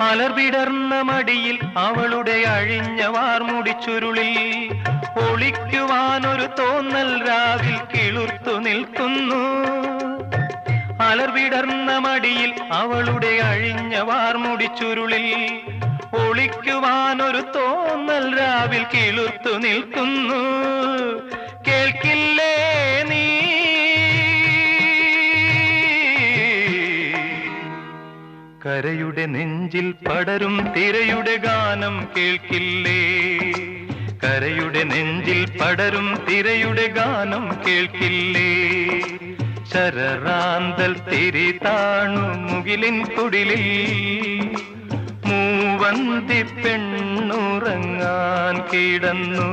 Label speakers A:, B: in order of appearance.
A: അലർവിടർന്ന മടിയിൽ അവളുടെ അഴിഞ്ഞ വാർമുടി ചുരുളിൽ ഒളിക്കുവാനൊരു തോന്നൽ രാവിൽ കിളുർത്തു നിൽക്കുന്നു. അലർവിടർന്ന മടിയിൽ അവളുടെ അഴിഞ്ഞ വാർമുടി ചുരുളിൽ ഒളിക്കുവാനൊരു തോന്നൽ രാവിൽ കിളുർത്തു നിൽക്കുന്നു. കരയുടെ നെഞ്ചിൽ പടരും തിരയുടെ ഗാനം കേൾക്കില്ലേ? കരയുടെ നെഞ്ചിൽ പടരും തിരയുടെ ഗാനം കേൾക്കില്ലേ? ശരറാന്തൽ തിരി താണു മുകിലിൻ കുടിലിൽ മൂവന്തി പെണ്ണുറങ്ങാൻ കിടന്നു.